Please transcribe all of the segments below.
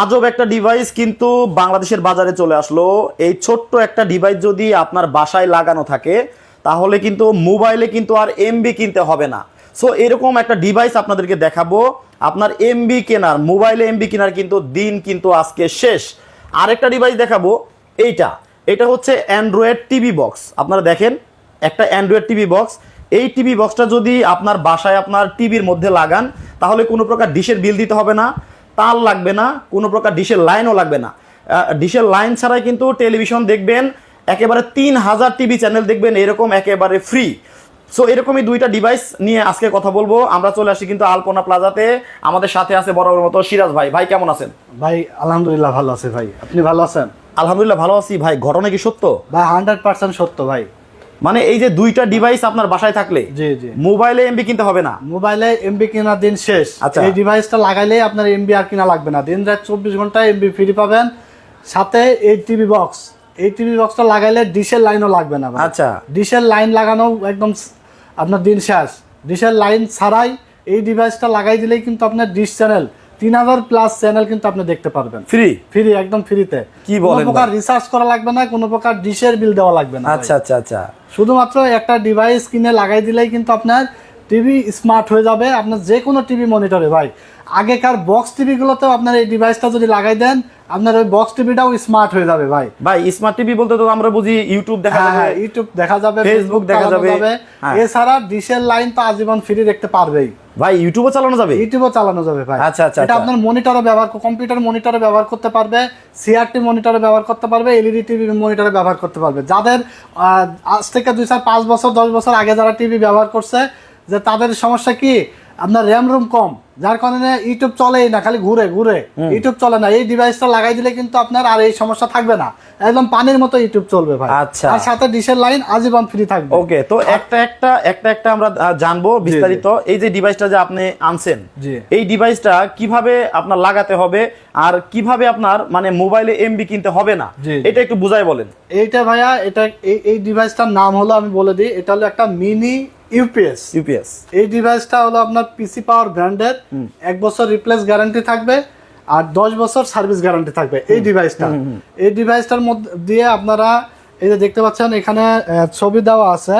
আজব একটা ডিভাইস কিন্তু বাংলাদেশের বাজারে চলে আসলো। এই ছোট্ট একটা ডিভাইস যদি আপনার বাসায় লাগানো থাকে, তাহলে কিন্তু মোবাইলে কিন্তু আর এমবি কিনতে হবে না। সো এরকম একটা ডিভাইস আপনাদেরকে দেখাবো। আপনার এমবি কেনার মোবাইলে এমবি কেনার কিন্তু দিন কিন্তু আজকে শেষ। আরেকটা ডিভাইস দেখাবো, এইটা। এটা হচ্ছে অ্যান্ড্রয়েড টিভি বক্স আপনারা দেখেন, একটা অ্যান্ড্রয়েড টিভি বক্স এই টিভি বক্সটা যদি আপনার বাসায় আপনার টিভির মধ্যে লাগান, তাহলে কোনো প্রকার ডিশের বিল দিতে হবে না। তার লাগবে না কোনো প্রকার ডিশের লাইনও লাগবে না। ডিশের লাইন ছাড়াই কিন্তু টেলিভিশন দেখবেন একেবারে তিন হাজার টিভি চ্যানেল দেখবেন এরকম একেবারে ফ্রি সো এরকমই দুইটা ডিভাইস নিয়ে আজকে কথা বলব। আমরা চলে আসি কিন্তু আলপনা প্লাজাতে। আমাদের সাথে আছে বরাবর মতো সিরাজ ভাই। ভাই কেমন আছেন? ভাই আলহামদুলিল্লাহ ভালো আছে ভাই। আপনি ভালো আছেন? আলহামদুলিল্লাহ ভালো আছি। ভাই ঘটনা কি সত্য? ভাই হান্ড্রেড পার্সেন্ট সত্য ভাই। মানে এই যে দুইটা ডিভাইস আপনার বাসায় থাকলে জি জি। মোবাইলে এমবি কিনতে হবে না? মোবাইলে এমবি কেনার দিন শেষ। আচ্ছা। এই ডিভাইসটা লাগাইলে আপনার এমবি আর কিনা লাগবে না। দিন রাত চব্বিশ ঘণ্টা এমবি ফ্রি পাবেন। সাথে এই টিভি বক্স এই টিভি বক্সটা লাগাইলে ডিশের লাইনও লাগবে না আচ্ছা। ডিশের লাইন লাগানো একদম আপনার দিন শেষ। ডিশের লাইন ছাড়াই এই ডিভাইসটা লাগাই দিলেই কিন্তু আপনার ডিশ চ্যানেল তিন হাজার প্লাস চ্যানেল কিন্তু আপনি দেখতে পারবেন। ফ্রি ফ্রি একদম ফ্রিতে কি কোনো বলেন প্রকার রিসার্চ করা লাগবে না কোনো প্রকার ডিশের বিল দেওয়া লাগবে না আচ্ছা আচ্ছা আচ্ছা। শুধুমাত্র একটা ডিভাইস কিনে লাগাই দিলেই কিন্তু আপনার টিভি স্মার্ট হয়ে যাবে। আপনার যে কোনো টিভি মনিটরে ভাই। আগেকার বক্স টিভিগুলোতেও আপনার এই ডিভাইসটা যদি লাগাই দেন আপনার ওই বক্স টিভিটাও স্মার্ট হয়ে যাবে ভাই। ভাই স্মার্ট টিভি বলতে তো আমরা বুঝি ইউটিউব দেখা হ্যাঁ হ্যাঁ যাবে ইউটিউব দেখা যাবে ফেসবুক দেখা দেখা যাবে। যাবে। হ্যাঁ। এছাড়া ডিশের লাইন তো আজীবন ফ্রি দেখতে পারবেই। ভাই ইউটিউবও চালানো যাবে? ইউটিউবও চালানো যাবে ভাই। আচ্ছা, আচ্ছা, এটা আচ্ছা। আপনার মনিটরে ব্যবহার কম্পিউটার মনিটরে ব্যবহার করতে পারবে সিআরটি মনিটরে ব্যবহার করতে পারবে এলইডি টিভি মনিটরে ব্যবহার করতে পারবে। যাদের আজ থেকে দুই চার পাঁচ বছর দশ বছর আগে যারা টিভি ব্যবহার করছে যে তাদের সমস্যা কি? আপনার র্যাম রুম কম। যার কারণে ইউটিউব চলেই না খালি ঘুরে ঘুরে। ইউটিউব চলে না এই ডিভাইসটা লাগাই দিলে কিন্তু আপনার আর এই সমস্যা থাকবে না। একদম পানির মতো ইউটিউব চলবে ভাই। আচ্ছা। আর সাথে ডিশের লাইন আজীবন ফ্রি থাকবে। ওকে তো একটা একটা একটা একটা আমরা জানব বিস্তারিত। এই যে ডিভাইসটা যে আপনি আনছেন। এই ডিভাইসটা কীভাবে আপনার লাগাতে হবে? আর কীভাবে আপনার মানে মোবাইলে এমবি কিনতে হবে না। এটা একটু বুঝাই বলেন। এইটা ভাইয়া এটা এই এই ডিভাইসটার নাম হলো আমি বলে দিই এটা হলো একটা মিনি ইউপিএস ইউপিএস এই ডিভাইসটা হলো আপনার পিসি পাওয়ার ব্র্যান্ডের এক বছর রিপ্লেস গ্যারান্টি থাকবে আর দশ বছর সার্ভিস গ্যারান্টি থাকবে। এই ডিভাইসটা এই ডিভাইসটার মধ্যে দিয়ে আপনারা এই যে দেখতে পাচ্ছেন এখানে ছবি দেওয়া আছে।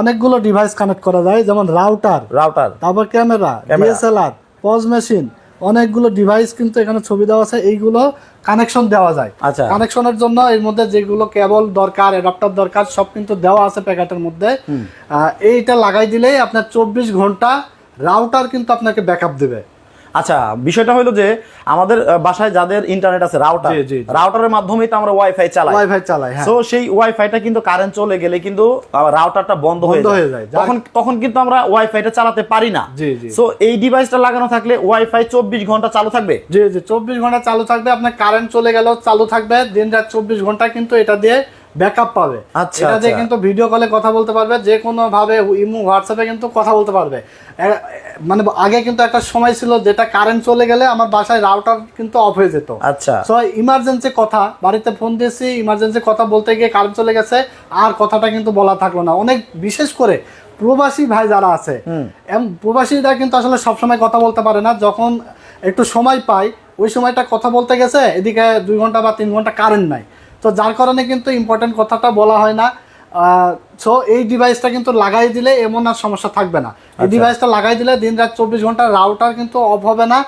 অনেকগুলো ডিভাইস কানেক্ট করা যায় যেমন রাউটার রাউটার তারপর ক্যামেরা ডিএসএলআর পজ মেশিন অনেকগুলো ডিভাইস কিন্তু এখানে ছবি দেওয়া আছে। এইগুলো কানেকশন দেওয়া যায়। আচ্ছা। কানেকশনের জন্য এর মধ্যে যেগুলো কেবল দরকার অ্যাডাপ্টার দরকার সব কিন্তু দেওয়া আছে প্যাকেটের মধ্যে। এইটা লাগাই দিলেই আপনার চব্বিশ ঘণ্টা রাউটার কিন্তু আপনাকে ব্যাকআপ দেবে আচ্ছা বিষয়টা হলো যে আমাদের বাসায় যাদের ইন্টারনেট আছে রাউটার। রাউটারের মাধ্যমেই তো আমরা ওয়াইফাই চালাই ওয়াইফাই হ্যাঁ সো সেই ওয়াইফাইটা কিন্তু কারেন্ট চলে গেলে কিন্তু রাউটারটা বন্ধ হয়ে যায়। তখন তখন কিন্তু আমরা ওয়াইফাইটা চালাতে পারি না জি, জি। সো এই ডিভাইসটা লাগানো থাকলে ওয়াইফাই চব্বিশ ঘণ্টা চালু থাকবে জি জি চব্বিশ ঘণ্টা চালু থাকবে আপনার কারেন্ট চলে গেল চালু থাকবে দিন রাত চব্বিশ ঘণ্টা কিন্তু এটা দিয়ে ব্যাকআপ পাবে। আচ্ছা, এটা দিয়ে আচ্ছা। কিন্তু ভিডিও কলে কথা বলতে পারবে যে কোনো ভাবে ইমো হোয়াটসঅ্যাপে কিন্তু কথা বলতে পারবে। মানে আগে কিন্তু একটা সময় ছিল যেটা কারেন্ট চলে গেলে আমার বাসায় রাউটার কিন্তু অফ হয়ে যেত। আচ্ছা। সো ইমার্জেন্সি কথা বাড়িতে ফোন দিয়েছি ইমার্জেন্সি কথা বলতে গিয়ে কারেন্ট চলে গেছে আর কথাটা কিন্তু বলা থাকল না। অনেক বিশেষ করে প্রবাসী ভাই যারা আছে এম- প্রবাসীরা কিন্তু আসলে সবসময় কথা বলতে পারে না। যখন একটু সময় পায় ওই সময়টা কথা বলতে গেছে এদিকে দুই ঘণ্টা বা তিন ঘণ্টা কারেন্ট নাই। তো যার কারণে কিন্তু ইম্পর্টেন্ট কথাটা বলা হয় না। সো এই ডিভাইসটা কিন্তু লাগাই দিলে এমন আর সমস্যা থাকবে না। এই ডিভাইসটা লাগাই দিলে দিন রাত চব্বিশ ঘণ্টা রাউটার কিন্তু অফ হবে না।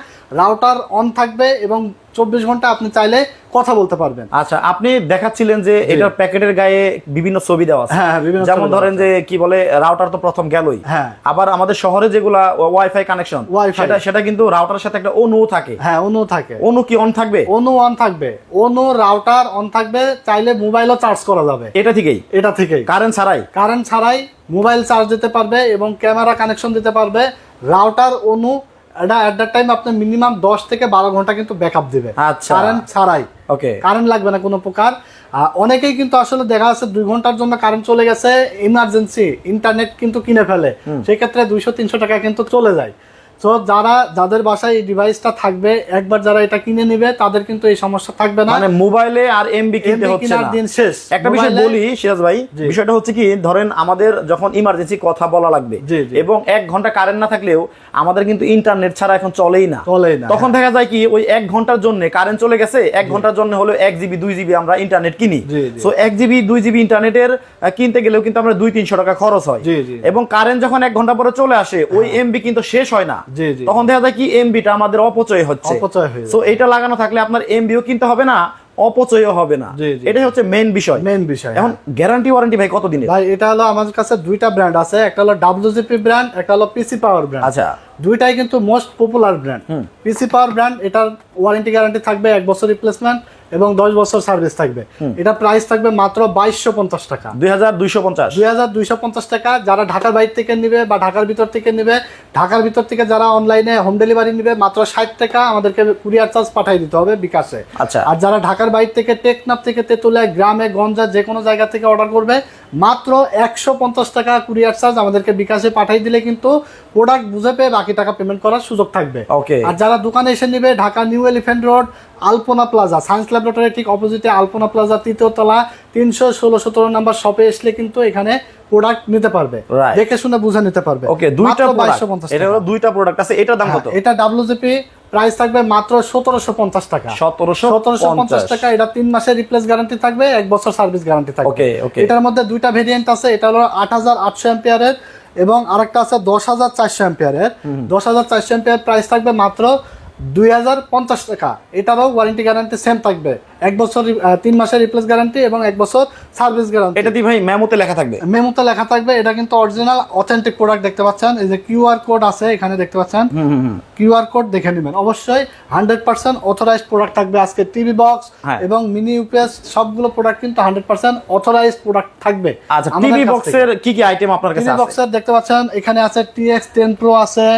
রাউটার অন থাকবে এবং চব্বিশ ঘণ্টা আপনি চাইলে কথা বলতে পারবেন। আচ্ছা আপনি দেখাচ্ছিলেন যে এটার প্যাকেটের গায়ে বিভিন্ন ছবি দেওয়া আছে। হ্যাঁ, হ্যাঁ, যেমন ধরেন যে কি বলে রাউটার তো প্রথম গেলই। হ্যাঁ। আবার আমাদের শহরে যেগুলা ওয়াইফাই কানেকশন। সেটা সেটা কিন্তু রাউটারের সাথে একটা অনু থাকে। হ্যাঁ অনু থাকে। অনু কি অন থাকবে? অনু অন থাকবে। অনু রাউটার অন থাকবে চাইলে মোবাইলও চার্জ করা যাবে। এটা থেকেই এটা থেকেই কারেন্ট ছাড়াই? কারেন্ট ছাড়াই মোবাইল চার্জ দিতে পারবে এবং ক্যামেরা কানেকশন দিতে পারবে। রাউটার অনু এটা এট দ্য টাইম আপনার মিনিমাম দশ থেকে বারো ঘণ্টা কিন্তু ব্যাকআপ দেবে। আচ্ছা। কারেন্ট ছাড়াই। ওকে কারেন্ট লাগবে না কোনো প্রকার। অনেকেই কিন্তু আসলে দেখা যাচ্ছে দুই ঘণ্টার জন্য কারেন্ট চলে গেছে ইমার্জেন্সি ইন্টারনেট কিন্তু কিনে ফেলে। সেক্ষেত্রে দুইশো তিনশো টাকা কিন্তু চলে যায়। তো যারা যাদের বাসায় এই ডিভাইসটা থাকবে একবার যারা এটা কিনে নেবে তাদের কিন্তু এই সমস্যা থাকবে না। মানে মোবাইলে আর এমবি কিনতে হচ্ছে না। দিন শেষ। একটা বিষয় বলি সিরাজ ভাই বিষয়টা হচ্ছে কি ধরেন আমাদের যখন ইমার্জেন্সি কথা বলা লাগবে। এবং এক ঘণ্টা কারেন্ট না থাকলেও আমাদের কিন্তু ইন্টারনেট ছাড়া এখন চলেই না। চলেই না, তখন দেখা যায় কি ওই এক ঘণ্টার জন্য কারেন্ট চলে গেছে এক ঘণ্টার জন্য হলো এক জিবি দুই জিবি আমরা ইন্টারনেট কিনি। সো এক জিবি দুই জিবি ইন্টারনেটের কিনতে গেলেও কিন্তু আমরা দুই তিনশো টাকা খরচ হয়। এবং কারেন্ট যখন এক ঘণ্টা পরে চলে আসে ওই এমবি কিন্তু শেষ হয় না। তখন দেখা যায় কি এমবিটা আমাদের অপচয় হচ্ছে। অপচয় হয়ে সো এটা লাগানো থাকলে আপনার এমবিও কিনতে হবে না অপচয়ও হবে না। এটাই হচ্ছে মেইন বিষয়। মেন বিষয় এখন গ্যারান্টি ওয়ারেন্টি ভাই কত দিনের? ভাই এটা হলো আমাদের কাছে দুইটা ব্র্যান্ড আছে একটা হলো ডাব্লিউজিপি ব্র্যান্ড একটা হলো পিসি পাওয়ার ব্র্যান্ড আচ্ছা। দুইটাই কিন্তু most popular brand PC power brand এটার ওয়ারেন্টি গ্যারান্টি থাকবে এক বছর রিপ্লেসমেন্ট এবং দশ বছর সার্ভিস থাকবে। এটা প্রাইস থাকবে মাত্র বাইশশো পঞ্চাশ টাকা। দুই হাজার দুইশো পঞ্চাশ। দুই হাজার দুইশো পঞ্চাশ টাকা যারা ঢাকার বাইরে থেকে নিবে বা ঢাকার ভিতর থেকে নিবে ঢাকার ভিতর থেকে যারা অনলাইনে হোম ডেলিভারি নিবে মাত্র ষাট টাকা আমাদেরকে কুরিয়ার চার্জ পাঠিয়ে দিতে হবে বিকাশে। আচ্ছা। আর যারা ঢাকার বাইরে থেকে টেকনাফ থেকে তেতুলিয়া গ্রামে গঞ্জা যে কোনো জায়গা থেকে অর্ডার করবে মাত্র একশো পঞ্চাশ টাকা কুরিয়ার চার্জ আমাদেরকে বিকাশে পাঠিয়ে দিলে কিন্তু প্রোডাক্ট বুঝে পেয়ে বাকি টাকা পেমেন্ট করার সুযোগ থাকবে। Okay. আর যারা দোকানে এসে নিবে Dhaka new elephant road Alpana plaza science laboratory ঠিক অপোজিটে আলপনা প্লাজা তৃতীয় তলা তিনশো ষোলো সতেরো নাম্বার শপে আসলে কিন্তু এখানে প্রোডাক্ট নিতে পারবে। দেখে শুনে বুঝে নিতে পারবে। ওকে দুইটা প্রোডাক্ট 2250 এটা দুইটা প্রোডাক্ট আছে এটার দাম হ্যাঁ, কত? এটা ডাব্লিউজিপি প্রাইস থাকবে মাত্র সতেরোশো পঞ্চাশ টাকা। সতেরোশো সতেরোশো পঞ্চাশ টাকা এটা তিন মাসের রিপ্লেস গ্যারান্টি থাকবে এক বছর সার্ভিস গ্যারান্টি থাকবে. এটার মধ্যে দুইটা ভেরিয়েন্ট আছে এটা হলো আট হাজার আটশো এম্পিয়ারের এবং আরেকটা আছে দশ হাজার চারশো এম্পিয়ারের দশ হাজার চারশো এম্পিয়ার প্রাইস থাকবে মাত্র দুই হাজার পঞ্চাশ টাকা। এটারও ওয়ারেন্টি গ্যারান্টি সেম থাকবে। এক বছর তিন মাসের রিপ্লেস গ্যারান্টি এবং এক বছর সার্ভিস গ্যারান্টি এটা দিয়ে ভাই মেমোতে লেখা থাকবে? মেমোতে লেখা থাকবে। এটা কিন্তু অরিজিনাল অথেন্টিক প্রোডাক্ট দেখতে পাচ্ছেন। এই যে কিউআর কোড আছে এখানে দেখতে পাচ্ছেন। কিউআর কোড দেখে নেবেন। অবশ্যই হান্ড্রেড পার্সেন্ট অথরাইজ প্রোডাক্ট থাকবে আজকে টিভি বক্স হ্যাঁ। এবং মিনি ইউপিএস সবগুলো প্রোডাক্ট কিন্তু হান্ড্রেড পার্সেন্ট অথরাইজ প্রোডাক্ট থাকবে। আচ্ছা টিভি বক্সের কি কি আইটেম আপনার কাছে টিভি বক্সের দেখতে পাচ্ছেন এখানে আছে টিএক্স টেন প্রো আছে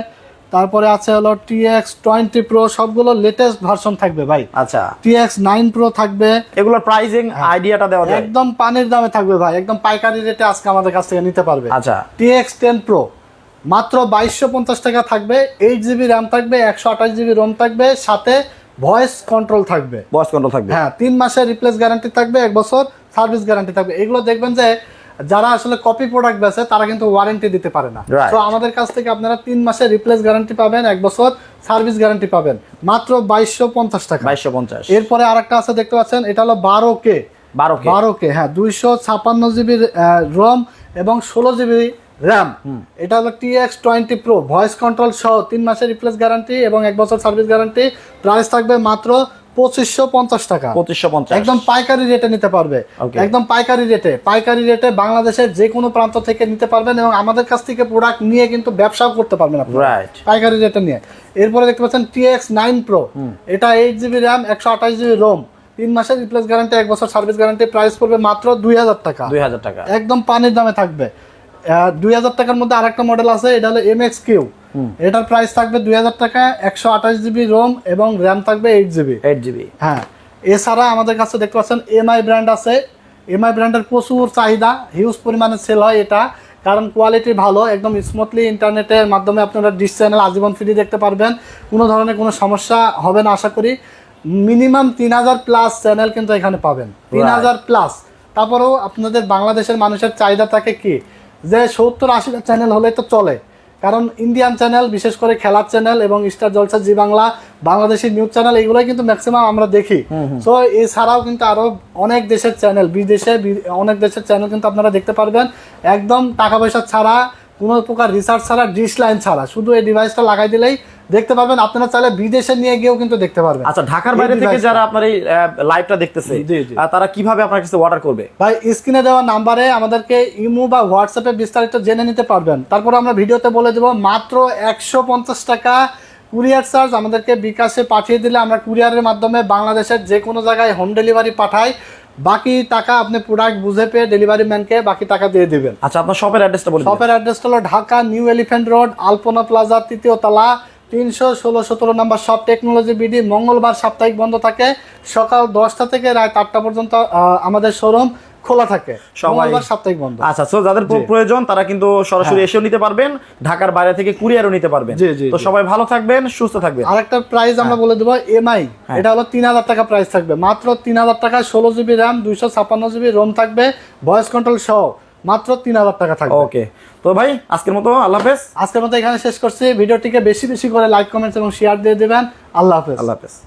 তারপরে আছে হলো টিএক্স টোয়েন্টি প্রো সবগুলো লেটেস্ট ভার্সন থাকবে ভাই। আচ্ছা। টিএক্স নাইন প্রো থাকবে। এগুলোর প্রাইসিং আইডিয়াটা দেওয়া যায়। একদম পানির দামে থাকবে ভাই একদম পাইকারি রেটে আজকে আমাদের কাছ থেকে নিতে পারবে। আচ্ছা। টিএক্স টেন প্রো মাত্র বাইশশো পঞ্চাশ টাকা থাকবে এইট জিবি র্যাম থাকবে একশো আঠাশ জিবি রোম থাকবে সাথে ভয়েস কন্ট্রোল থাকবে। বয়স কন্ট্রোল থাকবে। হ্যাঁ তিন মাসের রিপ্লেস গ্যারান্টি থাকবে এক বছর সার্ভিস গ্যারান্টি থাকবে। এগুলো দেখবেন যে যারা আসলে কপি প্রোডাক্ট বেচে তারা কিন্তু ওয়ারেন্টি দিতে পারে না। তো আমাদের কাছ থেকে আপনারা তিন মাসের রিপ্লেস গ্যারান্টি পাবেন এক বছর সার্ভিস গ্যারান্টি পাবেন। মাত্র বাইশশো পঞ্চাশ টাকা। বাইশশো পঞ্চাশ। এরপরে আরেকটা আছে দেখতে পাচ্ছেন এটা হলো বারো কে। বারো কে। বারো কে হ্যাঁ দুইশো ছাপান্ন জিবি রোম এবং ষোলো জিবি র্যাম এটা হলো TX twenty pro voice control সহ তিন মাসের রিপ্লেস গ্যারান্টি এবং এক বছর সার্ভিস গ্যারান্টি প্রাইস থাকবে মাত্র পঁচিশশো পঞ্চাশ টাকা। পঁচিশশো পঞ্চাশ। একদম পাইকারি রেটে নিতে পারবে। একদম পাইকারি রেটে পাইকারি রেটে বাংলাদেশের যে কোনো প্রান্ত থেকে নিতে পারবেন এবং আমাদের কাছ থেকে প্রোডাক্ট নিয়ে কিন্তু ব্যবসাও করতে পারবেন রাইট পাইকারি রেটে নিয়ে। এরপরে দেখতে পাচ্ছেন টিএক্স নাইন প্রো এটা এইট জিবি র্যাম একশো আঠাশ জিবি রোম তিন মাসের রিপ্লেস গ্যারান্টি এক বছর সার্ভিস গ্যারান্টি প্রাইস পড়বে মাত্র দুই হাজার টাকা। দুই হাজার টাকা। একদম পানির দামে থাকবে। দুই হাজার টাকার মধ্যে আরেকটা মডেল আছে এটা হলো এম এক্স কিউ এটার প্রাইস থাকবে দুই হাজার টাকা একশো আঠাশ জিবি রোম এবং র্যাম থাকবে এইট জিবি। Eight GB. হ্যাঁ। এছাড়া আমাদের কাছে দেখতে পাচ্ছেন এমআই ব্র্যান্ড আছে। এমআই ব্র্যান্ডের প্রচুর চাহিদা হিউজ পরিমাণে সেল হয় এটা। কারণ কোয়ালিটি ভালো একদম স্মুথলি ইন্টারনেটের মাধ্যমে আপনারা ডিশ চ্যানেল আজীবন ফ্রি দেখতে পারবেন। কোনো ধরনের কোনো সমস্যা হবে না আশা করি। মিনিমাম তিন হাজার প্লাস চ্যানেল কিন্তু এখানে পাবেন। তিন হাজার প্লাস তারপরেও আপনাদের বাংলাদেশের মানুষের চাহিদা থাকে কি? যে সত্তর আশিটা চ্যানেল হলে তো চলে। কারণ ইন্ডিয়ান চ্যানেল বিশেষ করে খেলার চ্যানেল এবং Star Jalsha Zee Bangla Bangladeshi news channel এগুলোই কিন্তু ম্যাক্সিমাম আমরা দেখি। তো এছাড়াও কিন্তু আরও অনেক দেশের চ্যানেল বিদেশে অনেক দেশের চ্যানেল কিন্তু আপনারা দেখতে পারবেন। একদম টাকা পয়সা ছাড়া কোনো প্রকার রিসার্চ ছাড়া ডিশ লাইন ছাড়া। শুধু এই ডিভাইসটা লাগাই দিলেই দেখতে পারবেন আপনারা চাইলে বিদেশে নিয়ে গিয়েও কিন্তু দেখতে পারবেন। আচ্ছা ঢাকার বাইরে থেকে যারা আপনার এই লাইভটা দেখতেছে তারা কীভাবে আপনার কাছে অর্ডার করবে? ভাই স্ক্রিনে দেওয়া নাম্বারে আমাদেরকে ইমো বা হোয়াটসঅ্যাপে বিস্তারিত জেনে নিতে পারবেন। তারপর আমরা ভিডিওতে বলে দেবো মাত্র একশো পঞ্চাশ টাকা কুরিয়ার চার্জ আমাদেরকে বিকাশে পাঠিয়ে দিলে আমরা কুরিয়ারের মাধ্যমে বাংলাদেশের যে কোনো জায়গায় হোম ডেলিভারি পাঠাই। বাকি টাকা আপনি প্রোডাক্ট বুঝে পেয়ে ডেলিভারি ম্যানকে বাকি টাকা দিয়ে দিবেন। আচ্ছা আপনার শপের অ্যাড্রেসটা বলুন শপের অ্যাড্রেসটা হলো Dhaka new elephant road Alpana plaza তৃতীয় তলা তিনশো ষোলো সতেরো নম্বর সব টেকনোলজি বিডি মঙ্গলবার সাপ্তাহিক বন্ধ থাকে। সকাল দশটা থেকে রাত আটটা পর্যন্ত আমাদের শোরুম খোলা থাকে। সবাই- সাপ্তাহিক বন্ধ। আচ্ছা সো যাদের প্রয়োজন তারা কিন্তু সরাসরি এসেও নিতে পারবেন ঢাকার বাইরে থেকে কুরিয়ারও নিতে পারবেন। তো সবাই ভালো থাকবেন সুস্থ থাকবেন। আরেকটা প্রাইস আমরা বলে দেবো এমআই হ্যাঁ। এটা হলো তিন হাজার টাকা প্রাইস থাকবে। মাত্র তিন হাজার টাকা ষোলো জিবি র্যাম দুইশো ছাপ্পান্ন জিবি রোম থাকবে ভয়েস কন্ট্রোল সহ। মাত্র তিন হাজার টাকা থাকবে। ওকে তো ভাই আজকের মতো আল্লাহ হাফেজ। আজকের মতো এখানে শেষ করছি। ভিডিওটিকে বেশি বেশি করে লাইক কমেন্টস এবং শেয়ার দিয়ে দেবেন। আল্লাহ হাফেজ। আল্লাহ হাফেজ।